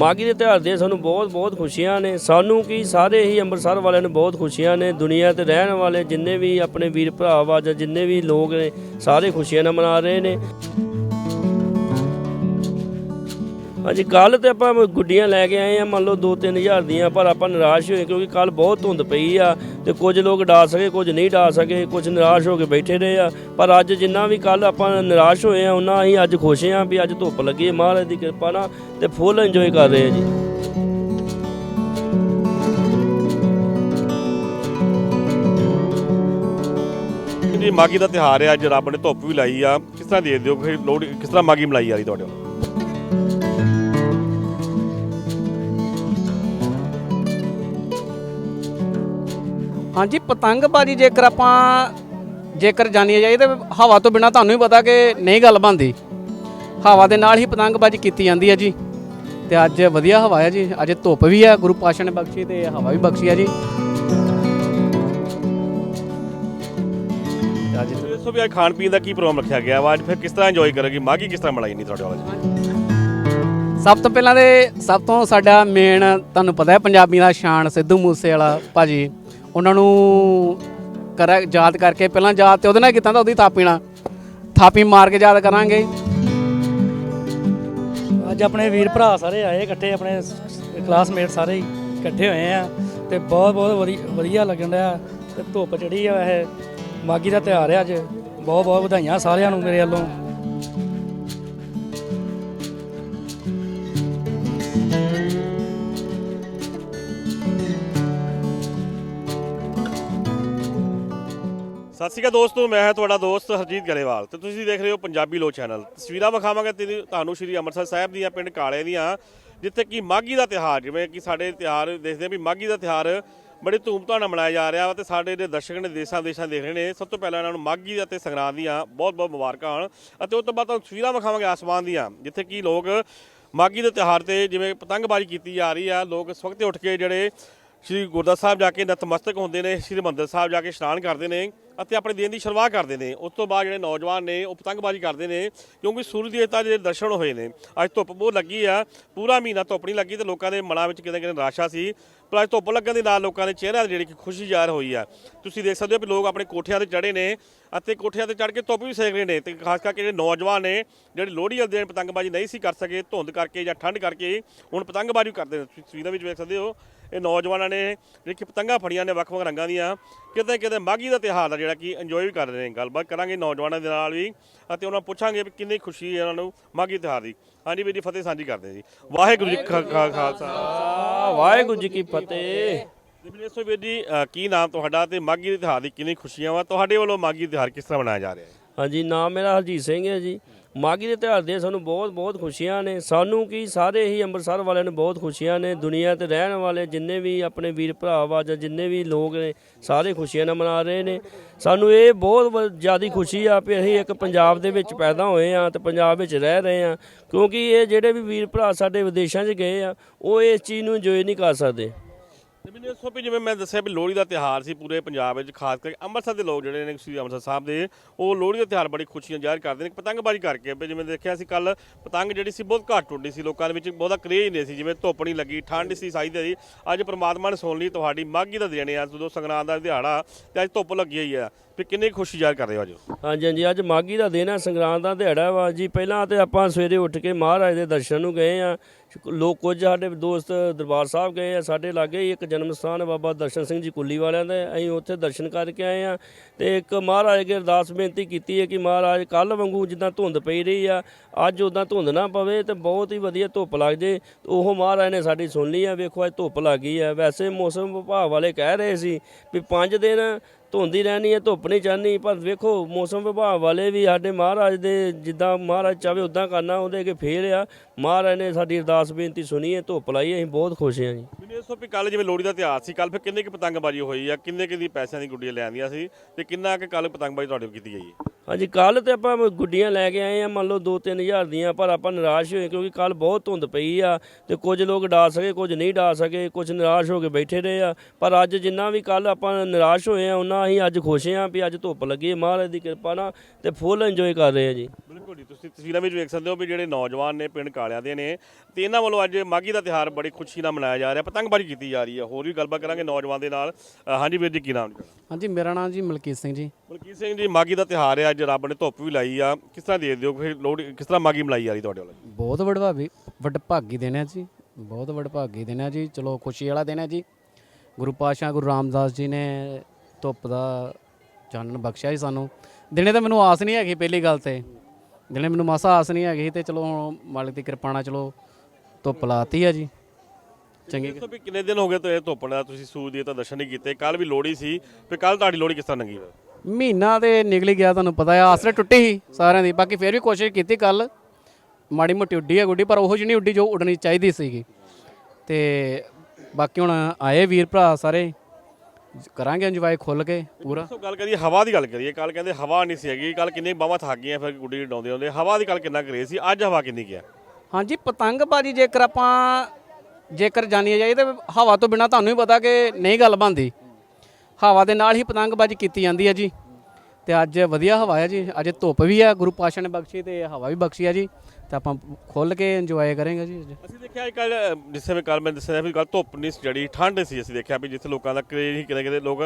ਮਾਗੀ ਦੇ ਤਿਉਹਾਰ ਦੀਆਂ ਸਾਨੂੰ ਬਹੁਤ ਬਹੁਤ ਖੁਸ਼ੀਆਂ ਨੇ। ਸਾਨੂੰ ਕੀ ਸਾਰੇ ਹੀ ਅੰਮ੍ਰਿਤਸਰ ਵਾਲਿਆਂ ਨੂੰ ਬਹੁਤ ਖੁਸ਼ੀਆਂ ਨੇ। ਦੁਨੀਆ ਤੇ ਰਹਿਣ ਵਾਲੇ ਜਿੰਨੇ ਵੀ ਆਪਣੇ ਵੀਰ ਭਰਾ ਵਾ ਜਾਂ ਜਿੰਨੇ ਵੀ ਲੋਕ ਨੇ, ਸਾਰੇ ਖੁਸ਼ੀਆਂ ਨਾਲ ਮਨਾ ਰਹੇ ਨੇ। ਹਾਂਜੀ ਕੱਲ ਤੇ ਆਪਾਂ ਗੁੱਡੀਆਂ ਲੈ ਕੇ ਆਏ ਆ, ਮੰਨ ਲਓ 2-3000 ਦੀਆਂ, ਪਰ ਆਪਾਂ ਨਿਰਾਸ਼ ਹੋਏ ਕਿਉਂਕਿ ਕੱਲ ਬਹੁਤ ਧੁੰਦ ਪਈ ਆ ਤੇ ਕੁਝ ਲੋਕ ਡਾ ਸਕੇ, ਕੁਝ ਨਹੀਂ ਡਾ ਸਕੇ, ਕੁਝ ਨਿਰਾਸ਼ ਹੋ ਕੇ ਬੈਠੇ ਰਹੇ ਆ। ਪਰ ਅੱਜ ਜਿੰਨਾ ਵੀ ਕੱਲ ਆਪਾਂ ਨਿਰਾਸ਼ ਹੋਏ ਆ ਉਹਨਾਂ ਅਸੀਂ ਅੱਜ ਖੁਸ਼ ਆ ਵੀ ਅੱਜ ਧੁੱਪ ਲੱਗੀ ਹੈ ਮਹਾਰਾਜ ਦੀ ਕਿਰਪਾ ਨਾਲ ਤੇ ਫੁੱਲ ਇੰਜੋਏ ਕਰ ਰਹੇ ਆ ਜੀ। ਜੀ ਮਾਗੀ ਦਾ ਤਿਹਾਰ ਹੈ ਅੱਜ ਰੱਬ ਨੇ ਧੁੱਪ ਵੀ ਲਾਈ ਆ। ਕਿਸ ਤਰ੍ਹਾਂ ਦੇ ਦਿਓ ਕਿ ਲੋਹੜੀ ਕਿਸ ਤਰ੍ਹਾਂ ਮਾਗੀ ਮਨਾਈ ਆ ਰਹੀ ਤੁਹਾਡੇ ਹਾਂਜੀ ਪਤੰਗਬਾਜ਼ੀ ਜੇਕਰ ਆਪਾਂ ਜੇਕਰ ਜਾਣੀਏ ਜਾਈਏ ਤਾਂ ਹਵਾ ਤੋਂ ਬਿਨਾ ਤੁਹਾਨੂੰ ਵੀ ਪਤਾ ਕਿ ਨਹੀਂ ਗੱਲ ਬਣਦੀ। ਹਵਾ ਦੇ ਨਾਲ ਹੀ ਪਤੰਗਬਾਜ਼ੀ ਕੀਤੀ ਜਾਂਦੀ ਹੈ ਜੀ। ਤੇ ਅੱਜ ਵਧੀਆ ਹਵਾ ਹੈ ਜੀ। ਅੱਜ ਧੁੱਪ ਵੀ ਹੈ ਗੁਰੂ ਪਾਸ਼ਾ ਨੇ ਬਖਸ਼ੀ ਤੇ ਹਵਾ ਵੀ ਬਖਸ਼ੀ ਹੈ ਜੀ। ਤੇ ਅੱਜ ਵੀ ਅੱਜ ਖਾਣ ਪੀਣ ਦਾ ਕੀ ਪ੍ਰੋਗਰਾਮ ਰੱਖਿਆ ਗਿਆ ਵਾ? ਅੱਜ ਫਿਰ ਕਿਸ ਤਰ੍ਹਾਂ ਇੰਜੋਏ ਕਰੋਗੇ? ਮਾਗੀ ਕਿਸ ਤਰ੍ਹਾਂ ਮਨਾਈ ਨਹੀਂ ਤੁਹਾਡੇ ਵੱਲ? ਸਭ ਤੋਂ ਪਹਿਲਾਂ ਤੇ ਸਭ ਤੋਂ ਸਾਡਾ ਮੇਨ ਤੁਹਾਨੂੰ ਪਤਾ ਹੈ ਪੰਜਾਬੀ ਦਾ ਸ਼ਾਨ ਸਿੱਧੂ ਮੂਸੇ ਵਾਲਾ ਭਾਜੀ। ਉਹਨਾਂ ਨੂੰ ਕਰ ਯਾਦ ਕਰਕੇ, ਪਹਿਲਾਂ ਯਾਦ ਤੇ ਉਹਦੇ ਨਾਲ ਕੀਤਾ ਤਾਂ ਉਹਦੀ ਥਾਪੀ ਨਾਲ। ਥਾਪੀ ਮਾਰ ਕੇ ਯਾਦ ਕਰਾਂਗੇ। ਅੱਜ ਆਪਣੇ ਵੀਰ ਭਰਾ ਸਾਰੇ ਆਏ ਇਕੱਠੇ, ਆਪਣੇ ਕਲਾਸਮੇਟ ਸਾਰੇ ਹੀ ਇਕੱਠੇ ਹੋਏ ਆ ਤੇ ਬਹੁਤ ਬਹੁਤ ਵਧੀ- ਵਧੀਆ ਲੱਗਣ ਰਿਹਾ ਤੇ ਧੁੱਪ ਚੜੀ ਆ ਵੈਸੇ। ਮਾਗੀ ਦਾ ਤਿਉਹਾਰ ਹੈ ਅੱਜ। ਬਹੁਤ ਬਹੁਤ ਵਧਾਈਆਂ ਸਾਰਿਆਂ ਨੂੰ ਮੇਰੇ ਵੱਲੋਂ। ਸਤਿ ਸ਼੍ਰੀ ਅਕਾਲ ਦੋਸਤੋ, ਮੈਂ ਹਾਂ ਤੁਹਾਡਾ ਦੋਸਤ ਹਰਜੀਤ ਗਰੇਵਾਲ ਤੇ ਤੁਸੀਂ ਦੇਖ ਰਹੇ ਹੋ ਪੰਜਾਬੀ ਲੋ ਚੈਨਲ। ਤਸਵੀਰਾਂ ਵਿਖਾਵਾਂਗੇ ਤੇ ਤੁਹਾਨੂੰ ਸ਼੍ਰੀ ਅੰਮ੍ਰਿਤਸਰ ਸਾਹਿਬ ਦੀਆਂ, ਪਿੰਡ ਕਾਲੇ ਦੀਆਂ, ਜਿੱਥੇ ਕਿ ਮਾਗੀ ਦਾ ਤਿਹਾਰ ਜਿਵੇਂ ਕਿ ਸਾਡੇ ਤਿਹਾਰ ਦੇਖਦੇ ਹਾਂ ਵੀ ਮਾਗੀ ਦਾ ਤਿਹਾਰ ਬੜੀ ਧੂਮਧਾਮ ਨਾਲ ਮਨਾਇਆ ਜਾ ਰਿਹਾ ਵਾ ਤੇ ਸਾਡੇ ਜਿਹੜੇ ਦਰਸ਼ਕ ਨੇ ਦੇਸ਼ਾਂ ਦੇਸ਼ਾਂ ਦੇਖ ਰਹੇ ਨੇ, ਸਭ ਤੋਂ ਪਹਿਲਾਂ ਇਹਨਾਂ ਨੂੰ ਮਾਗੀ ਅਤੇ ਸੰਗਰਾਂਦ ਦੀਆਂ ਬਹੁਤ ਬਹੁਤ ਮੁਬਾਰਕਾਂ ਹੋਣ ਅਤੇ ਉਸ ਤੋਂ ਬਾਅਦ ਤੁਹਾਨੂੰ ਤਸਵੀਰਾਂ ਵਿਖਾਵਾਂਗੇ ਆਸਮਾਨ ਦੀਆਂ, ਜਿੱਥੇ ਕਿ ਲੋਕ ਮਾਗੀ ਦੇ ਤਿਹਾਰ ਤੇ ਜਿਵੇਂ ਪਤੰਗਬਾਜ਼ੀ ਕੀਤੀ ਜਾ ਰਹੀ ਆ, ਲੋਕ ਇਸ ਵਕਤ ਉੱਠ ਕੇ ਜਿਹੜੇ ਸ਼੍ਰੀ ਗੁਰਦੁਆਰਾ ਸਾਹਿਬ ਜਾ ਕੇ ਨਤਮਸਤਕ ਹੁੰਦੇ ਨੇ, ਸ਼੍ਰੀ ਮੰਦਰ ਸਾਹਿਬ ਜਾ ਕੇ ਇਸ਼ਨਾਨ ਕਰਦੇ ਨੇ। ਅਤੇ ਆਪਣੇ ਦਿਨ ਦੀ ਸ਼ੁਰੂਆਤ ਕਰਦੇ ਨੇ। ਉਸ ਤੋਂ ਬਾਅਦ ਜਿਹੜੇ ਨੌਜਵਾਨ ਨੇ, ਉਹ ਪਤੰਗਬਾਜ਼ੀ ਕਰਦੇ ਨੇ, ਕਿਉਂਕਿ ਸੂਰਜ ਦੇਵਤਾ ਦੇ ਦਰਸ਼ਨ ਹੋਏ ਨੇ, ਅੱਜ ਧੁੱਪ ਬਹੁਤ ਲੱਗੀ ਆ। ਪੂਰਾ ਮਹੀਨਾ ਧੁੱਪ ਨਹੀਂ ਲੱਗੀ ਤੇ ਲੋਕਾਂ ਦੇ ਮਨਾਂ ਵਿੱਚ ਕਿਤੇ ਕਿਤੇ ਨਿਰਾਸ਼ਾ ਸੀ। ਪਰ ਅੱਜ ਧੁੱਪ ਲੱਗਣ ਦੇ ਨਾਲ ਲੋਕਾਂ ਦੇ ਚਿਹਰਿਆਂ ਤੇ ਜਿਹੜੀ ਕਿ ਖੁਸ਼ੀ ਜ਼ਾਹਰ ਹੋਈ ਆ। ਤੁਸੀਂ ਦੇਖ ਸਕਦੇ ਹੋ ਵੀ ਲੋਕ ਆਪਣੇ ਕੋਠਿਆਂ ਤੇ ਚੜੇ ਨੇ ਅਤੇ ਕੋਠਿਆਂ ਤੇ ਚੜ ਕੇ ਧੁੱਪ ਵੀ ਸੇਕ ਰਹੇ ਨੇ ਤੇ ਖਾਸ ਕਰਕੇ ਜਿਹੜੇ ਨੌਜਵਾਨ ਨੇ, ਜਿਹੜੇ ਲੋਹੜੀ ਵਾਲੇ ਦਿਨ ਪਤੰਗਬਾਜ਼ੀ ਨਹੀਂ ਸੀ ਕਰ ਸਕੇ, ਧੁੰਦ ਕਰਕੇ ਜਾਂ ਠੰਡ ਕਰਕੇ ਹੁਣ ਪਤੰਗਬਾਜ਼ੀ ਕਰਦੇ ਨੇ। ਤੁਸੀਂ ਤਸਵੀਰਾਂ ਵਿੱਚ ਵੇਖ ਸਕਦੇ ਹੋ ਇਹ ਨੌਜਵਾਨਾਂ ਨੇ ਜਿਹੜੀ ਕਿ ਪਤੰਗਾਂ ਫੜੀਆਂ ਨੇ ਵੱਖ-ਵੱਖ ਰੰਗਾਂ ਦੀਆਂ ਕਿਤੇ ਕਿਤੇ ਮਾਗੀ ਦਾ ਤਿਉਹਾਰ ਦਾ ਜਿਹੜਾ ਕਿ ਇੰਜੋਏ ਵੀ ਕਰ ਰਹੇ ਨੇ। ਗੱਲਬਾਤ ਕਰਾਂਗੇ ਨੌਜਵਾਨਾਂ ਦੇ ਨਾਲ ਵੀ ਅਤੇ ਉਹਨਾਂ ਨੂੰ ਪੁੱਛਾਂਗੇ ਵੀ ਕਿੰਨੀ ਖੁਸ਼ੀ ਹੈ ਉਹਨਾਂ ਨੂੰ ਮਾਗੀ ਤਿਉਹਾਰ ਦੀ। ਹਾਂਜੀ ਵੀਰ ਜੀ ਫਤਿਹ ਸਾਂਝੀ ਕਰਦੇ ਜੀ। ਵਾਹਿਗੁਰੂ ਜੀ ਕਾ ਖਾਲਸਾ। ਵਾਹਿਗੁਰੂ ਜੀ ਕੀ ਫਤਿਹ। ਜੀ ਵੀਰ ਜੀ ਕੀ ਨਾਮ ਤੁਹਾਡਾ ਤੇ ਮਾਗੀ ਦੇ ਤਿਉਹਾਰ ਦੀ ਕਿੰਨੀ ਖੁਸ਼ੀਆਂ ਵਾ? ਤੁਹਾਡੇ ਵੱਲੋਂ ਮਾਗੀ ਦਾ ਤਿਉਹਾਰ ਕਿਸ ਤਰ੍ਹਾਂ ਮਨਾਇਆ ਜਾ ਰਿਹਾ ਹੈ? ਹਾਂਜੀ ਨਾਮ ਮੇਰਾ ਹਰਜੀਤ ਸਿੰਘ ਹੈ ਜੀ। ਮਾਗੀ ਦੇ ਤਿਉਹਾਰ ਦੇ ਸਾਨੂੰ ਬਹੁਤ ਬਹੁਤ ਖੁਸ਼ੀਆਂ ਨੇ। ਸਾਨੂੰ ਕੀ ਸਾਰੇ ਹੀ ਅੰਮ੍ਰਿਤਸਰ ਵਾਲਿਆਂ ਨੂੰ ਬਹੁਤ ਖੁਸ਼ੀਆਂ ਨੇ। ਦੁਨੀਆ ਤੇ ਰਹਿਣ ਵਾਲੇ ਜਿੰਨੇ ਵੀ ਆਪਣੇ ਵੀਰ ਭਰਾ ਵਾ ਜਾਂ ਜਿੰਨੇ ਵੀ ਲੋਕ ਨੇ, ਸਾਰੇ ਖੁਸ਼ੀਆਂ ਨਾਲ ਮਨਾ ਰਹੇ ਨੇ। ਸਾਨੂੰ ਇਹ ਬਹੁਤ ਜ਼ਿਆਦਾ ਖੁਸ਼ੀ ਆ ਕਿ ਅਸੀਂ ਇੱਕ ਪੰਜਾਬ ਦੇ ਵਿੱਚ ਪੈਦਾ ਹੋਏ ਆ ਤੇ ਪੰਜਾਬ ਵਿੱਚ ਰਹਿ ਰਹੇ ਆ ਕਿਉਂਕਿ ਇਹ ਜਿਹੜੇ ਵੀ ਵੀਰ ਭਰਾ ਸਾਡੇ ਵਿਦੇਸ਼ਾਂ 'ਚ ਗਏ ਆ, ਉਹ ਇਸ ਚੀਜ਼ ਨੂੰ ਇੰਜੋਏ ਨਹੀਂ ਕਰ ਸਕਦੇ। ਤੇ ਮੈਨੂੰ ਦੱਸੋ ਵੀ ਜਿਵੇਂ ਮੈਂ ਦੱਸਿਆ ਵੀ ਲੋਹੜੀ ਦਾ ਤਿਉਹਾਰ ਸੀ ਪੂਰੇ ਪੰਜਾਬ ਵਿੱਚ, ਖਾਸ ਕਰਕੇ ਅੰਮ੍ਰਿਤਸਰ ਦੇ ਲੋਕ ਜਿਹੜੇ ਨੇ ਸ੍ਰੀ ਅੰਮ੍ਰਿਤਸਰ ਸਾਹਿਬ ਦੇ, ਉਹ ਲੋਹੜੀ ਦਾ ਤਿਉਹਾਰ ਬੜੀ ਖੁਸ਼ੀਆਂ ਜ਼ਾਹਿਰ ਕਰਦੇ ਨੇ ਪਤੰਗਬਾਜ਼ੀ ਕਰਕੇ। ਵੀ ਜਿਵੇਂ ਦੇਖਿਆ ਸੀ ਕੱਲ ਪਤੰਗ ਜਿਹੜੀ ਸੀ ਬਹੁਤ ਘੱਟ ਉੱਡੀ ਸੀ ਲੋਕਾਂ ਦੇ ਵਿੱਚ, ਬਹੁਤਾ ਕਰੇਜ ਨਹੀਂ ਸੀ, ਜਿਵੇਂ ਧੁੱਪ ਨਹੀਂ ਲੱਗੀ, ਠੰਡ ਸੀ, ਸਾਈ ਦੀ ਅੱਜ ਪ੍ਰਮਾਤਮਾ ਨੇ ਸੁਣ ਲਈ ਤੁਹਾਡੀ ਮਾਘੀ ਦਾ ਦਿਨ ਆ, ਜਦੋਂ ਸੰਗਰਾਂਦ ਦਾ ਦਿਹਾੜਾ, ਤੇ ਅੱਜ ਧੁੱਪ ਲੱਗੀ ਹੋਈ ਆ। ਵੀ ਕਿੰਨੀ ਖੁਸ਼ੀ ਜ਼ਾਹਿਰ ਕਰ ਰਹੇ ਹੋ ਅੱਜ? ਹਾਂਜੀ ਹਾਂਜੀ, ਅੱਜ ਮਾਗੀ ਦਾ ਦਿਨ ਆ, ਸੰਗਰਾਂਦ ਦਾ ਦਿਹਾੜਾ ਵਾ ਜੀ। ਪਹਿਲਾਂ ਤੇ ਆਪਾਂ ਸਵੇਰੇ ਉੱਠ ਕੇ ਮਹਾਰਾਜ ਦੇ ਦਰਸ਼ਨ ਨੂੰ ਗਏ ਆ ਲੋਕ ਕੁਝ ਸਾਡੇ ਦੋਸਤ ਦਰਬਾਰ ਸਾਹਿਬ ਗਏ ਆ, ਸਾਡੇ ਲਾਗੇ ਹੀ ਇੱਕ ਜਨਮ ਸਥਾਨ ਬਾਬਾ ਦਰਸ਼ਨ ਸਿੰਘ ਜੀ ਕੁੱਲੀ ਵਾਲਿਆਂ ਦਾ। ਅਸੀਂ ਉੱਥੇ ਦਰਸ਼ਨ ਕਰਕੇ ਆਏ ਆ ਤੇ ਇੱਕ ਮਹਾਰਾਜ ਅੱਗੇ ਅਰਦਾਸ ਬੇਨਤੀ ਕੀਤੀ ਹੈ ਕਿ ਮਹਾਰਾਜ ਕੱਲ ਵਾਂਗੂ ਜਿੱਦਾਂ ਧੁੰਦ ਪਈ ਰਹੀ ਆ, ਅੱਜ ਉਦਾਂ ਧੁੰਦ ਨਾ ਪਵੇ ਤੇ ਬਹੁਤ ਹੀ ਵਧੀਆ ਧੁੱਪ ਲੱਗ ਜੇ। ਉਹ ਮਹਾਰਾਜ ਨੇ ਸਾਡੀ ਸੁਣ ਲਈ ਆ, ਵੇਖੋ ਅੱਜ ਧੁੱਪ ਲੱਗ ਗਈ ਆ। ਵੈਸੇ ਮੌਸਮ ਵਿਭਾਗ ਵਾਲੇ ਕਹਿ ਰਹੇ ਸੀ ਵੀ 5 ਦਿਨ ਧੁੰਦ ਹੀ ਰਹਿਣੀ ਹੈ, ਧੁੱਪ ਨਹੀਂ ਚੜ੍ਹਨੀ। ਪਰ ਵੇਖੋ, ਮੌਸਮ ਵਿਭਾਗ ਵਾਲੇ ਵੀ ਸਾਡੇ ਮਹਾਰਾਜ ਦੇ ਜਿੱਦਾਂ ਮਹਾਰਾਜ ਚਾਵੇ ਉਦਾਂ ਕਰਨਾ, ਉਹਦੇ ਅੱਗੇ ਫੇਰ ਆ। ਮਹਾਰਾਜ ਨੇ ਸਾਡੀ ਅਰਦਾਸ ਬੇਨਤੀ ਸੁਣੀ ਹੈ, ਧੁੱਪ ਲਾਈ ਅਸੀਂ ਬਹੁਤ ਖੁਸ਼ ਹਾਂ ਜੀ। ਮੈਨੂੰ ਦੱਸੋ ਵੀ ਕੱਲ ਜਿਵੇਂ ਲੋਹੜੀ ਦਾ ਤਿਉਹਾਰ ਸੀ ਕੱਲ ਫਿਰ ਕਿੰਨੇ ਕੁ ਪਤੰਗਬਾਜ਼ੀ ਹੋਈ ਆ, ਕਿੰਨੇ ਕੁ ਦੀ ਪੈਸਿਆਂ ਦੀ ਗੁੱਡੀਆਂ ਲੈਂਦੀਆਂ ਸੀ, ਤੇ ਕਿੰਨਾ ਕੁ ਕੱਲ ਪਤੰਗਬਾਜ਼ੀ ਤੁਹਾਡੇ ਕੋਲ ਕੀਤੀ ਗਈ ਹੈ? ਹਾਂਜੀ ਕੱਲ ਤੇ ਆਪਾਂ ਗੁੱਡੀਆਂ ਲੈ ਕੇ ਆਏ ਆ ਮੰਨ ਲਓ 2-3000 ਦੀਆਂ ਪਰ ਆਪਾਂ ਨਿਰਾਸ਼ ਹੋਏ ਕਿਉਂਕਿ ਕੱਲ ਬਹੁਤ ਧੁੰਦ ਪਈ ਆ ਤੇ ਕੁਝ ਲੋਕ ਡਾ ਸਕੇ ਕੁਝ ਨਹੀਂ ਡਾ ਸਕੇ ਕੁਝ ਨਿਰਾਸ਼ ਹੋ ਕੇ ਬੈਠੇ ਰਹੇ ਆ। ਪਰ ਅੱਜ ਜਿੰਨਾ ਵੀ ਕੱਲ ਆਪਾਂ ਨਿਰਾਸ਼ ਹੋਏ ਆ ਉਹਨਾਂ ਅਸੀਂ ਅੱਜ ਖੁਸ਼ ਆ ਵੀ ਅੱਜ ਧੁੱਪ ਲੱਗੀ ਮਹਾਰਾਜ ਦੀ ਕਿਰਪਾ ਨਾਲ ਤੇ ਫੁੱਲ ਇੰਜੋਏ ਕਰ ਰਹੇ ਆ ਜੀ। ਬਿਲਕੁਲ ਜੀ ਤੁਸੀਂ ਤਸਵੀਰਾਂ ਵਿੱਚ ਵੇਖ ਸਕਦੇ ਹੋ ਵੀ ਜਿਹੜੇ ਨੌਜਵਾਨ ਨੇ ਪਿੰਡ ਕਾਲਿਆਂ ਦੇ ਨੇ ਤੇ ਇਹਨਾਂ ਵੱਲੋਂ ਅੱਜ ਮਾਗੀ ਦਾ ਤਿਹਾਰ ਬੜੀ ਖੁਸ਼ੀ ਨਾਲ ਮਨਾਇਆ ਜਾ ਰਿਹਾ। ਪਤੰਗਬਾਜ਼ੀ ਕੀਤੀ ਜਾ ਰਹੀ ਹੈ ਹੋਰ ਵੀ ਗੱਲਬਾਤ ਕਰਾਂਗੇ ਨੌਜਵਾਨ ਦੇ ਨਾਲ। ਅ, ਹਾਂਜੀ ਵੀਰ ਜੀ ਕੀ ਨਾਮ ਜੀ? ਹਾਂਜੀ ਮੇਰਾ ਨਾਮ ਜੀ ਮਲਕੀਤ ਸਿੰਘ ਜੀ। ਮਲਕੀਤ ਸਿੰਘ ਜੀ ਮਾਗੀ ਦਾ ਤਿਹਾਰ ਹੈ ਅੱਜ ਰੱਬ ਨੇ ਧੁੱਪ ਵੀ ਲਾਈ ਆ। ਕਿਸ ਤਰ੍ਹਾਂ ਦੇ ਦਿਓ ਫਿਰ ਲੋਹੜੀ ਕਿਸ ਤਰ੍ਹਾਂ ਮਾਗੀ ਮਨਾਈ ਜਾ ਰਹੀ ਤੁਹਾਡੇ ਵੱਲੋਂ? ਬਹੁਤ ਵਡਭਾਗੀ ਵਡਭਾਗੀ ਦਿਨ ਹੈ ਜੀ। ਬਹੁਤ ਵਡਭਾਗੀ ਦਿਨ ਹੈ ਜੀ। ਚਲੋ ਖੁਸ਼ੀ ਵਾਲਾ ਦਿਨ ਹੈ ਜੀ। ਗੁਰੂ ਪਾਤਸ਼ਾਹ ਗੁਰੂ ਰਾਮਦਾਸ ਜੀ ਨੇ ਧੁੱਪ ਦਾ ਚਾਨਣ ਬਖਸ਼ਿਆ ਜੀ ਸਾਨੂੰ। ਦਿਨੇ ਤਾਂ ਮੈਨੂੰ ਆਸ ਨਹੀਂ ਹੈਗੀ ਪਹਿਲੀ ਗੱਲ ਤੇ। ਦਿਨੇ ਮੈਨੂੰ ਮਾਸਾ ਆਸ ਨਹੀਂ ਹੈਗੀ ਤੇ ਚਲੋ ਹੁਣ ਮਾਲਕ ਦੀ ਕਿਰਪਾ ਨਾਲ ਚਲੋ ਧੁੱਪ ਲਾਤੀ ਹੈ ਜੀ। ਚੰਗੀ ਦੱਸੋ ਵੀ ਕਿੰਨੇ ਦਿਨ ਹੋ ਗਏ ਤੇ ਧੁੱਪ ਨਾਲ ਤੁਸੀਂ ਸੂਰਜ ਦੇ ਤਾਂ ਦਰਸ਼ਨ ਨਹੀਂ ਕੀਤੇ ਕੱਲ ਵੀ ਲੋਹੜੀ ਸੀ ਫਿਰ ਕੱਲ ਤੁਹਾਡੀ ਲੋਹੜੀ ਕਿਸ ਤਰ੍ਹਾਂ ਲੰਗੀ? ਮਹੀਨਾ ਤੇ ਨਿਕਲ ਗਿਆ ਤੁਹਾਨੂੰ ਪਤਾ ਹੈ ਆਸਰੇ ਟੁੱਟੀ ਸੀ ਸਾਰਿਆਂ ਦੀ ਬਾਕੀ ਫਿਰ ਵੀ ਕੋਸ਼ਿਸ਼ ਕੀਤੀ ਕੱਲ ਮਾੜੀ ਮੋਟੀ ਉੱਡੀ ਹੈ ਗੁੱਡੀ ਪਰ ਉਹੋ ਜਿਹੀ ਨਹੀਂ ਉੱਡੀ ਜੋ ਉੱਡਣੀ ਚਾਹੀਦੀ ਸੀਗੀ। ਤੇ ਬਾਕੀ ਹੁਣ ਆਏ ਵੀਰ ਭਰਾ ਸਾਰੇ ਕਰਾਂਗੇ ਇੰਜੋਏ ਖੁੱਲ ਕੇ ਪੂਰਾ। ਸੋ ਗੱਲ ਕਰੀਏ ਹਵਾ ਦੀ ਗੱਲ ਕਰੀਏ ਕੱਲ ਕਹਿੰਦੇ ਹਵਾ ਨਹੀਂ ਸੀ ਹੈਗੀ ਕੱਲ ਕਿੰਨੇ ਬਾਹਾਂ ਥੱਕ ਗਈਆਂ ਫਿਰ ਗੁੱਡੀ ਡਾਉਂਦੇ ਹੁੰਦੇ ਹਵਾ ਦੀ ਕੱਲ ਕਿੰਨਾ ਕਰੇ ਸੀ ਅੱਜ ਹਵਾ ਕਿੰਨੀ ਗਿਆ ਹਾਂਜੀ ਪਤੰਗਬਾਜ਼ੀ ਜੇਕਰ ਆਪਾਂ ਜੇਕਰ ਜਾਣੀਏ ਜਾਈਏ ਤੇ ਹਵਾ ਤੋਂ ਬਿਨਾ ਤੁਹਾਨੂੰ ਹੀ ਪਤਾ ਕਿ ਨਹੀਂ ਗੱਲ ਬਣਦੀ। ਹਵਾ ਦੇ ਨਾਲ ਹੀ ਪਤੰਗਬਾਜ਼ੀ ਕੀਤੀ ਜਾਂਦੀ ਹੈ ਜੀ। ਤੇ ਅੱਜ ਵਧੀਆ ਹਵਾ ਹੈ ਜੀ। ਅੱਜ ਧੁੱਪ ਵੀ ਹੈ ਗੁਰੂ ਪਾਤਸ਼ਾਹ ਨੇ ਬਖਸ਼ੀ ਤੇ ਹਵਾ ਵੀ ਬਖਸ਼ੀ ਹੈ ਜੀ। ਤੇ ਆਪਾਂ ਖੁੱਲ ਕੇ ਇੰਜੋਏ ਕਰਾਂਗੇ ਜੀ ਅੱਜ। ਅਸੀਂ ਦੇਖਿਆ ਕੱਲ ਜਿਸ ਸਮੇਂ ਕੱਲ ਮੈਂ ਦੱਸਿਆ ਵੀ ਕੱਲ ਧੁੱਪ ਨਹੀਂ ਸੀ ਜੜੀ ਠੰਡ ਸੀ ਅਸੀਂ ਦੇਖਿਆ ਵੀ ਜਿੱਥੇ ਲੋਕਾਂ ਦਾ ਕਰੇਜ ਸੀ ਕਿਤੇ ਕਿਤੇ ਲੋਕ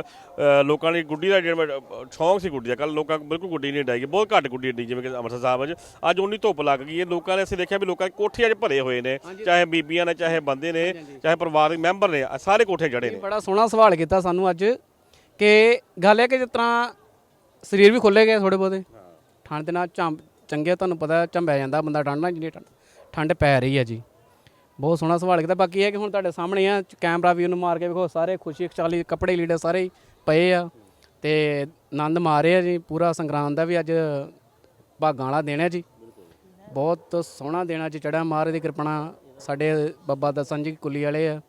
ਲੋਕਾਂ ਦੀ ਗੁੱਡੀ ਦਾ ਜਿਹੜਾ ਸ਼ੌਂਕ ਸੀ ਗੁੱਡੀ ਦਾ। ਕੱਲ ਲੋਕਾਂ ਕੋਲ ਬਿਲਕੁਲ ਗੁੱਡੀ ਨਹੀਂ ਡਾਈ ਬਹੁਤ ਘੱਟ ਗੁੱਡੀ ਡੀ ਜਿਵੇਂ ਕਿ ਅੰਮ੍ਰਿਤਸਰ ਸਾਹਿਬ ਵਿੱਚ ਅੱਜ ਉਨੀ ਧੁੱਪ ਲੱਗ ਗਈ ਹੈ ਲੋਕਾਂ ਨੇ ਅਸੀਂ ਦੇਖਿਆ ਵੀ ਲੋਕਾਂ ਦੇ ਕੋਠੇ ਅੱਜ ਭਰੇ ਹੋਏ ਨੇ ਚਾਹੇ ਬੀਬੀਆਂ ਨੇ ਚਾਹੇ ਬੰਦੇ ਨੇ ਚਾਹੇ ਪਰਿਵਾਰਕ ਮੈਂਬਰ ਨੇ ਸਾਰੇ ਕੋਠੇ ਜੜੇ ਨੇ। ਬੜਾ ਸੋਹਣਾ ਸਵਾਲ ਕੀਤਾ ਸਾਨੂੰ ਅੱਜ ਕਿ ਗੱਲ ਹੈ ਕਿ ਜਿਸ ਤਰ੍ਹਾਂ ਸਰੀਰ ਵੀ ਖੁੱਲੇ ਗਏ ਥੋੜੇ ਬਹੁਤੇ। ਠੰਡ ਦੇ ਨਾਲ ਝੰਬ ਚੰਗੇ ਤੁਹਾਨੂੰ ਪਤਾ ਝੰਬਿਆ ਜਾਂਦਾ ਬੰਦਾ ਠੰਡ ਨਾਲ ਜਿੰਨੀ ਠੰਡ ਠੰਡ ਪੈ ਰਹੀ ਹੈ ਜੀ। ਬਹੁਤ ਸੋਹਣਾ ਸਵਾਲ ਕੀਤਾ। ਬਾਕੀ ਇਹ ਹੈ ਕਿ ਹੁਣ ਤੁਹਾਡੇ ਸਾਹਮਣੇ ਆ ਕੈਮਰਾ ਵੀ ਉਹਨੂੰ ਮਾਰ ਕੇ ਵੇਖੋ ਸਾਰੇ ਖੁਸ਼ੀ ਖੁਸ਼ਹਾਲੀ ਕੱਪੜੇ ਲੀੜੇ ਸਾਰੇ ਹੀ ਪਏ ਆ। ਤੇ ਆਨੰਦ ਮਾਰੇ ਆ ਜੀ ਪੂਰਾ ਸੰਗਰਾਂਦ ਦਾ ਵੀ ਅੱਜ ਭਾਗਾਂ ਵਾਲਾ ਦਿਨ ਹੈ ਜੀ। ਬਹੁਤ ਸੋਹਣਾ ਦਿਨ ਅੱਜ ਚੜਿਆ ਮਹਾਰਾਜ ਦੀ ਕਿਰਪਾ ਨਾਲ ਸਾਡੇ ਬਾਬਾ ਦਸਨ ਜੀ ਕੁੱਲੀ ਵਾਲੇ ਆ।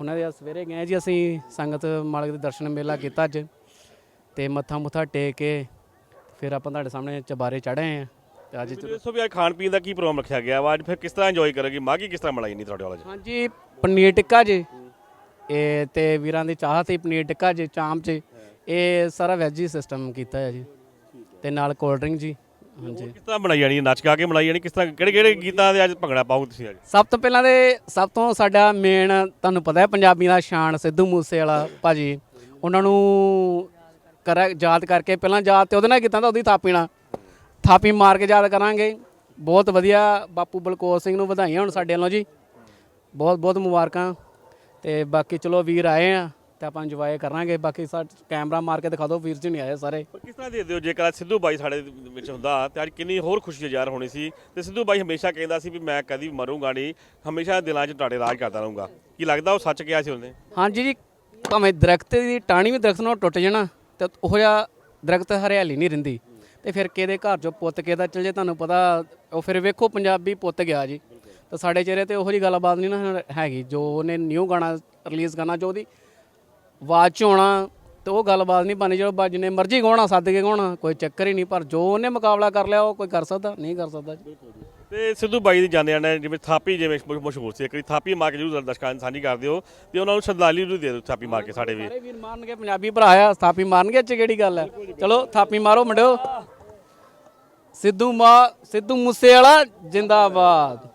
ਉਹਨਾਂ ਦੇ ਅੱਜ ਸਵੇਰੇ ਗਏ ਜੀ ਅਸੀਂ ਸੰਗਤ ਮਾਲਕ ਦੇ ਦਰਸ਼ਨ ਮੇਲਾ ਕੀਤਾ ਅੱਜ। ਤੇ ਮੱਥਾ ਮੁੱਥਾ ਟੇਕ ਕੇ ਫਿਰ ਆਪਾਂ ਤੁਹਾਡੇ ਸਾਹਮਣੇ ਚਬਾਰੇ ਚੜ੍ਹੇ ਆ ਤੇ ਅੱਜ ਤੁਸੀਂ ਦੱਸੋ ਵੀ ਅੱਜ ਖਾਣ ਪੀਣ ਦਾ ਕੀ ਪ੍ਰੋਗਰਾਮ ਰੱਖਿਆ ਗਿਆ ਵਾ? ਅੱਜ ਫਿਰ ਕਿਸ ਤਰ੍ਹਾਂ ਇੰਜੋਏ ਕਰੇਗੀ? ਮਾਗੀ ਕਿਸ ਤਰ੍ਹਾਂ ਮਨਾਈ ਨਹੀਂ ਤੁਹਾਡੇ ਵਾਲਾ ਜੀ ਹਾਂਜੀ ਪਨੀਰ ਟਿੱਕਾ ਜੀ। ਇਹ ਤੇ ਵੀਰਾਂ ਦੀ ਚਾਹ ਤੇ ਪਨੀਰ ਟਿੱਕਾ ਜੀ ਚਾਂਪ ਜੀ। ਇਹ ਸਾਰਾ ਵੈਜ ਹੀ ਸਿਸਟਮ ਕੀਤਾ ਹੈ ਜੀ। ਤੇ ਨਾਲ ਕੋਲਡ ਡਰਿੰਕ ਜੀ। ਹਾਂਜੀ। ਕਿਸ ਤਰ੍ਹਾਂ ਬਣਾਈ ਜਾਣੀ? ਹੈ? ਨੱਚ ਗਾ ਕੇ ਬਣਾਈ ਜਾਣੀ? ਕਿਸ ਤਰ੍ਹਾਂ ਕਿਹੜੇ ਕਿਹੜੇ ਗੀਤਾਂ ਦੇ ਅੱਜ ਭੰਗੜਾ ਪਾਓ ਤੁਸੀਂ ਅੱਜ? ਸਭ ਤੋਂ ਪਹਿਲਾਂ ਤੇ ਸਭ ਤੋਂ ਸਾਡਾ ਮੇਨ ਤੁਹਾਨੂੰ ਪਤਾ ਹੈ ਪੰਜਾਬੀ ਦਾ ਸ਼ਾਨ ਸਿੱਧੂ ਮੂਸੇ ਵਾਲਾ ਭਾਜੀ। ਉਹਨਾਂ ਨੂੰ ਕਰ ਯਾਦ ਕਰਕੇ ਪਹਿਲਾਂ ਯਾਦ ਤੇ ਉਹਦੇ ਨਾਲ ਕੀਤਾ ਤਾਂ ਉਹਦੀ ਥਾਪੀ ਨਾਲ। ਥਾਪੀ ਮਾਰ ਕੇ ਯਾਦ ਕਰਾਂਗੇ। ਬਹੁਤ ਵਧੀਆ ਬਾਪੂ ਬਲਕੌਰ ਸਿੰਘ ਨੂੰ ਵਧਾਈਆਂ ਹੁਣ ਸਾਡੇ ਵੱਲੋਂ ਜੀ। ਬਹੁਤ ਬਹੁਤ ਮੁਬਾਰਕਾਂ। ਤੇ ਬਾਕੀ ਚਲੋ ਵੀਰ ਆਏ ਆ ਤੇ ਆਪਾਂ ਇੰਜੋਏ ਕਰਾਂਗੇ। ਬਾਕੀ ਸਾ ਕੈਮਰਾ ਮਾਰ ਕੇ ਦਿਖਾ ਦਿਓ ਵੀਰ ਜੀ ਨਹੀਂ ਆਏ ਸਾਰੇ। ਪਰ ਕਿਸ ਤਰ੍ਹਾਂ ਦੇ ਦਿਓ ਜੇਕਰ ਅੱਜ ਸਿੱਧੂ ਬਾਈ ਸਾਡੇ ਵਿੱਚ ਹੁੰਦਾ ਤੇ ਅੱਜ ਕਿੰਨੀ ਹੋਰ ਖੁਸ਼ੀ ਜ਼ਾਹਰ ਹੋਣੀ ਸੀ। ਤੇ ਸਿੱਧੂ ਬਾਈ ਹਮੇਸ਼ਾ ਕਹਿੰਦਾ ਸੀ ਵੀ ਮੈਂ ਕਦੀ ਮਰੂੰਗਾ ਨਹੀਂ ਹਮੇਸ਼ਾ ਦਿਲਾਂ 'ਚ ਤੁਹਾਡੇ ਰਾਜ ਕਰਦਾ ਰਹੂੰਗਾ। ਕੀ ਲੱਗਦਾ ਉਹ ਸੱਚ ਕਿਹਾ ਸੀ ਉਹਨੇ? ਹਾਂਜੀ ਜੀ ਭਾਵੇਂ ਦਰਖਤ ਦੀ ਟਾਹਣੀ ਵੀ ਦਰਖਤ ਨਾਲ ਟੁੱਟ ਜਾਣਾ ਤੇ ਉਹ ਜਿਹਾ ਦਰਖਤ ਹਰਿਆਲੀ ਨਹੀਂ ਰਹਿੰਦੀ। ਤੇ ਫਿਰ ਕਿਹਦੇ ਘਰ ਚੋਂ ਪੁੱਤ ਕਿਹਦਾ ਚਲ ਜੇ ਤੁਹਾਨੂੰ ਪਤਾ, ਉਹ ਫਿਰ ਵੇਖੋ ਪੰਜਾਬੀ ਪੁੱਤ ਗਿਆ ਜੀ। ਤਾਂ ਸਾਡੇ ਚਿਹਰੇ ਤੇ ਉਹੋ ਜੀ ਗੱਲਬਾਤ ਨਹੀਂ ਨਾ ਹੈਗੀ, ਜੋ ਉਹਨੇ ਨਿਊ ਗਾਣਾ ਰਿਲੀਜ਼ ਕਰਨਾ, ਜੋ ਉਹਦੀ ਆਵਾਜ਼ ਚ ਆਉਣਾ ਤੇ ਉਹ ਗੱਲਬਾਤ ਨਹੀਂ ਬਣੀ ਜਦੋਂ ਜਿੰਨੇ ਮਰਜ਼ੀ ਗਾਉਣਾ ਸੱਦ ਕੇ ਗਾਉਣਾ ਕੋਈ ਚੱਕਰ ਹੀ ਨਹੀਂ ਪਰ ਜੋ ਉਹਨੇ ਮੁਕਾਬਲਾ ਕਰ ਲਿਆ ਉਹ ਕੋਈ ਕਰ ਸਕਦਾ ਨਹੀਂ ਕਰ ਸਕਦਾ ਤੇ ਸਿੱਧੂ ਬਾਈ ਦੀ ਜਾਂਦੇ ਨੇ ਜਿਵੇਂ ਥਾਪੀ ਜਿਵੇਂ ਮਸ਼ਹੂਰ ਸੀ ਇੱਕ ਥਾਪੀ ਮਾਰ ਕੇ ਜਰੂਰ ਦਰਸ਼ਕਾਂ ਨੂੰ ਸਾਂਝੀ ਕਰ ਦਿਓ ਤੇ ਉਹਨਾਂ ਨੂੰ ਸ਼ਰਧਾਂਜਲੀ ਨੂੰ ਦੇ ਦਿਓ ਥਾਪੀ ਮਾਰ ਕੇ ਸਾਡੇ ਵੀ। ਸਾਰੇ ਵੀਰ ਮਾਰਨਗੇ ਪੰਜਾਬੀ ਭਰਾ ਆ ਥਾਪੀ ਮਾਰਨਗੇ ਅੱਜ ਕਿਹੜੀ ਗੱਲ ਹੈ ਚਲੋ ਥਾਪੀ ਮਾਰੋ ਮੁੰਡਿਓ। ਸਿੱਧੂ ਮਾ ਸਿੱਧੂ ਮੂਸੇ ਵਾਲਾ ਜਿੰਦਾਬਾਦ।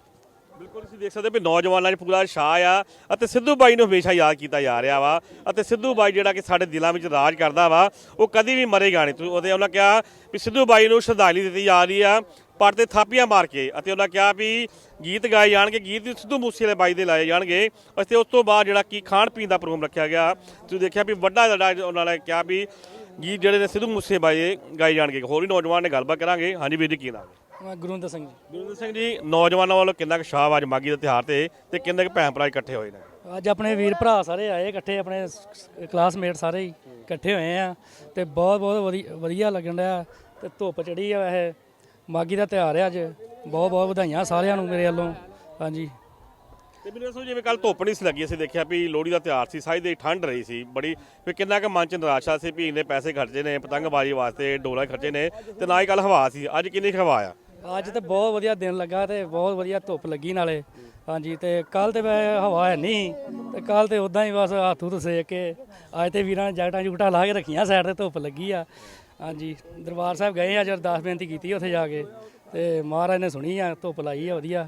ਬਿਲਕੁਲ ਤੁਸੀਂ ਦੇਖ ਸਕਦੇ ਹੋ ਵੀ ਨੌਜਵਾਨਾਂ 'ਚ ਪੂਰਾ ਸ਼ਾਹ ਆ ਅਤੇ ਸਿੱਧੂ ਬਾਈ ਨੂੰ ਹਮੇਸ਼ਾ ਯਾਦ ਕੀਤਾ ਜਾ ਰਿਹਾ ਵਾ ਅਤੇ ਸਿੱਧੂ ਬਾਈ ਜਿਹੜਾ ਕਿ ਸਾਡੇ ਦਿਲਾਂ ਵਿੱਚ ਰਾਜ ਕਰਦਾ ਵਾ, ਉਹ ਕਦੀ ਵੀ ਮਰੇਗਾ ਨਹੀਂ। ਤੁਸੀਂ ਉਹਦੇ ਉਹਨਾਂ ਕਿਹਾ ਵੀ ਸਿੱਧੂ ਬਾਈ ਨੂੰ ਸ਼ਰਧਾਂਜਲੀ ਦਿੱਤੀ ਜਾ ਰਹੀ ਆ, ਪਰ ਤੇ ਥਾਪੀਆਂ ਮਾਰ ਕੇ ਅਤੇ ਉਹਨਾਂ ਕਿਹਾ ਵੀ ਗੀਤ ਗਾਏ ਜਾਣਗੇ, ਗੀਤ ਵੀ ਸਿੱਧੂ ਮੂਸੇ ਵਾਲੇ ਬਾਈ ਦੇ ਲਾਏ ਜਾਣਗੇ। ਅਤੇ ਉਸ ਤੋਂ ਬਾਅਦ ਜਿਹੜਾ ਕਿ ਖਾਣ ਪੀਣ ਦਾ ਪ੍ਰੋਗਰਾਮ ਰੱਖਿਆ ਗਿਆ, ਤੁਸੀਂ ਦੇਖਿਆ ਵੀ ਵੱਡਾ ਜਿਹੜਾ ਉਹਨਾਂ ਨੇ ਕਿਹਾ ਵੀ ਗੀਤ ਜਿਹੜੇ ਨੇ ਸਿੱਧੂ ਮੂਸੇ ਬਾਈ ਦੇ ਗਾਏ ਜਾਣਗੇ। ਹੋਰ ਵੀ ਨੌਜਵਾਨ ਨੇ ਗੱਲਬਾਤ ਕਰਾਂਗੇ। ਹਾਂਜੀ ਵੀਰ ਜੀ, ਕੀ ਨਾਮ ਮੈਂ ਗੁਰਵਿੰਦਰ ਸਿੰਘ ਜੀ। ਗੁਰਵਿੰਦਰ ਸਿੰਘ ਜੀ ਨੌਜਵਾਨਾਂ ਵੱਲੋਂ ਕਿੰਨਾ ਕੁ ਸ਼ਾਹ ਅੱਜ ਮਾਗੀ ਦੇ ਤਿਉਹਾਰ ਤੇ ਤੇ ਕਿੰਨੇ ਕੁ ਭੈਣ ਭਰਾ ਇਕੱਠੇ ਹੋਏ ਨੇ? ਅੱਜ ਆਪਣੇ ਵੀਰ ਭਰਾ ਸਾਰੇ ਆਏ ਇਕੱਠੇ ਆਪਣੇ ਕਲਾਸਮੇਟ ਸਾਰੇ ਹੀ ਇਕੱਠੇ ਹੋਏ ਆ ਤੇ ਬਹੁਤ ਬਹੁਤ ਵਧੀ- ਵਧੀਆ ਲੱਗਣ ਡਿਆ ਤੇ ਧੁੱਪ ਚੜੀ ਆ ਵੈਸੇ। ਮਾਗੀ ਦਾ ਤਿਉਹਾਰ ਹੈ ਅੱਜ। ਬਹੁਤ ਬਹੁਤ ਵਧਾਈਆਂ ਸਾਰਿਆਂ ਨੂੰ ਮੇਰੇ ਵੱਲੋਂ। ਹਾਂਜੀ। ਤੇ ਮੈਨੂੰ ਦੱਸੋ ਜਿਵੇਂ ਕੱਲ ਧੁੱਪ ਨਹੀਂ ਸੀ ਲੱਗੀ ਅਸੀਂ ਦੇਖਿਆ ਵੀ ਲੋਹੜੀ ਦਾ ਤਿਉਹਾਰ ਸੀ ਸਾਰੀ ਦੇ ਠੰਡ ਰਹੀ ਸੀ ਬੜੀ ਵੀ ਕਿੰਨਾ ਕੁ ਮਨ ਚ ਨਿਰਾਸ਼ਾ ਸੀ ਵੀ ਇੰਨੇ ਪੈਸੇ ਖਰਚੇ ਨੇ ਪਤੰਗਬਾਜ਼ੀ ਵਾਸਤੇ ਡੋਲਾ ਖਰਚੇ ਨੇ ਤੇ ਨਾ ਹੀ ਕੱਲ ਹਵਾ ਸੀ ਅੱਜ ਕਿੰਨੀ ਹਵਾ ਆ? ਅੱਜ ਤੇ ਬਹੁਤ ਵਧੀਆ ਦਿਨ ਲੱਗਾ ਤੇ ਬਹੁਤ ਵਧੀਆ ਧੁੱਪ ਲੱਗੀ ਨਾਲੇ। ਹਾਂਜੀ ਤੇ ਕੱਲ ਤੇ ਮੈਂ ਹਵਾ ਹੈ ਨਹੀਂ ਤੇ ਕੱਲ ਤੇ ਉਦਾਂ ਹੀ ਬਸ ਹੱਥ ਹੁੱਥ ਸੇਕ ਕੇ ਅੱਜ ਤੇ ਵੀਰਾਂ ਨੇ ਜੈਕਟਾਂ ਜੁਕਟਾਂ ਲਾ ਕੇ ਰੱਖੀਆਂ ਸਾਈਡ ਤੇ ਧੁੱਪ ਲੱਗੀ ਆ। ਹਾਂਜੀ ਦਰਬਾਰ ਸਾਹਿਬ ਗਏ ਆ ਜਦ 10 ਬੇਨਤੀ ਕੀਤੀ ਉੱਥੇ ਜਾ ਕੇ ਤੇ ਮਹਾਰਾਜ ਨੇ ਸੁਣੀ ਆ ਧੁੱਪ ਲਾਈ ਆ ਵਧੀਆ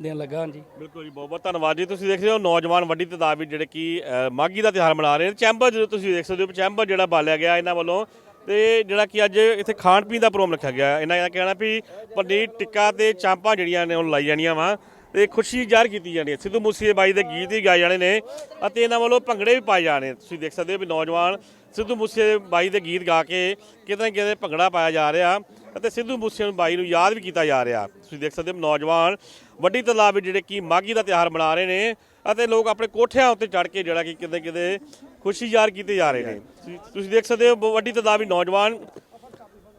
ਦਿਨ ਲੱਗਾ ਹਾਂਜੀ। ਬਿਲਕੁਲ ਜੀ ਬਹੁਤ ਬਹੁਤ ਧੰਨਵਾਦ ਜੀ। ਤੁਸੀਂ ਦੇਖ ਰਹੇ ਹੋ ਨੌਜਵਾਨ ਵੱਡੀ ਤਾਦਾਦ ਵਿੱਚ ਜਿਹੜੇ ਕਿ ਅ, ਮਾਘੀ ਦਾ ਤਿਉਹਾਰ ਮਨਾ ਰਹੇ ਨੇ। ਚੈਂਬਰ ਜਦੋਂ ਤੁਸੀਂ ਦੇਖ ਸਕਦੇ ਹੋ ਚੈਂਬਰ ਜਿਹੜਾ ਬਾਲਿਆ ਗਿਆ ਇਹਨਾਂ ਵੱਲੋਂ ਤੇ ਜਿਹੜਾ ਕਿ ਅੱਜ ਇੱਥੇ ਖਾਣ ਪੀਣ ਦਾ ਪ੍ਰੋਗਰਾਮ ਰੱਖਿਆ ਗਿਆ ਇਹਨਾਂ ਦਾ ਕਹਿਣਾ ਵੀ ਪਨੀਰ ਟਿੱਕਾ ਤੇ ਚਾਂਪਾਂ ਜਿਹੜੀਆਂ ਨੇ ਉਹ ਲਾਈ ਜਾਣੀਆਂ ਵਾ ਤੇ ਖੁਸ਼ੀ ਜ਼ਾਹਰ ਕੀਤੀ ਜਾਣੀ ਹੈ। ਸਿੱਧੂ ਮੂਸੇ ਬਾਈ ਦੇ ਗੀਤ ਹੀ ਗਾਏ ਜਾਣੇ ਨੇ ਅਤੇ ਇਹਨਾਂ ਵੱਲੋਂ ਭੰਗੜੇ ਵੀ ਪਾਏ ਜਾਣੇ ਤੁਸੀਂ ਦੇਖ ਸਕਦੇ ਹੋ ਵੀ ਨੌਜਵਾਨ ਸਿੱਧੂ ਮੂਸੇ ਬਾਈ ਦੇ ਗੀਤ ਗਾ ਕੇ ਕਿਤੇ ਨਾ ਕਿਤੇ ਭੰਗੜਾ ਪਾਇਆ ਜਾ ਰਿਹਾ ਅਤੇ ਸਿੱਧੂ ਮੂਸੇਵਾਲੀ ਨੂੰ ਯਾਦ ਵੀ ਕੀਤਾ ਜਾ ਰਿਹਾ। ਤੁਸੀਂ ਦੇਖ ਸਕਦੇ ਹੋ ਨੌਜਵਾਨ ਵੱਡੀ ਤਾਦਾਦ ਵਿੱਚ ਜਿਹੜੇ ਕਿ ਮਾਘੀ ਦਾ ਤਿਉਹਾਰ ਮਨਾ ਰਹੇ ਨੇ ਅਤੇ ਲੋਕ ਆਪਣੇ ਕੋਠਿਆਂ ਉੱਤੇ ਚੜ੍ਹ ਕੇ ਜਿਹੜਾ ਕਿ ਕਿਤੇ ਕਿਤੇ ਖੁਸ਼ੀ ਜ਼ਾਹਰ ਕੀਤੇ ਜਾ ਰਹੇ ਨੇ। ਤੁਸੀਂ- ਤੁਸੀਂ ਦੇਖ ਸਕਦੇ ਹੋ ਬ- ਵੱਡੀ ਤਾਦਾਦ ਵਿੱਚ ਨੌਜਵਾਨ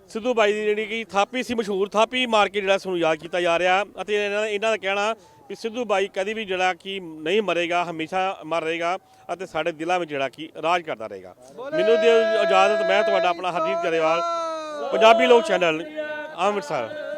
ਸਿੱਧੂ ਬਾਈ ਦੀ ਜਿਹੜੀ ਕਿ ਥਾਪੀ ਸੀ ਮਸ਼ਹੂਰ, ਥਾਪੀ ਮਾਰ ਕੇ ਜਿਹੜਾ ਸਾਨੂੰ ਯਾਦ ਕੀਤਾ ਜਾ ਰਿਹਾ ਅਤੇ ਇਹਨਾਂ ਦਾ ਇਹਨਾਂ ਦਾ ਕਹਿਣਾ ਵੀ ਸਿੱਧੂ ਬਾਈ ਕਦੀ ਵੀ ਜਿਹੜਾ ਕਿ ਨਹੀਂ ਮਰੇਗਾ, ਹਮੇਸ਼ਾ ਮਰ ਰਹੇਗਾ ਅਤੇ ਸਾਡੇ ਦਿਲਾਂ ਵਿੱਚ ਜਿਹੜਾ ਕਿ ਰਾਜ ਕਰਦਾ ਰਹੇਗਾ। ਮੈਨੂੰ ਦਿਓ ਇਜਾਜ਼ਤ, ਮੈਂ ਤੁਹਾਡਾ ਆਪਣਾ ਹਰਜੀਤ ਗਰੇਵਾਲ, ਪੰਜਾਬੀ ਲੋਕ ਚੈਨਲ, ਅੰਮ੍ਰਿਤਸਰ।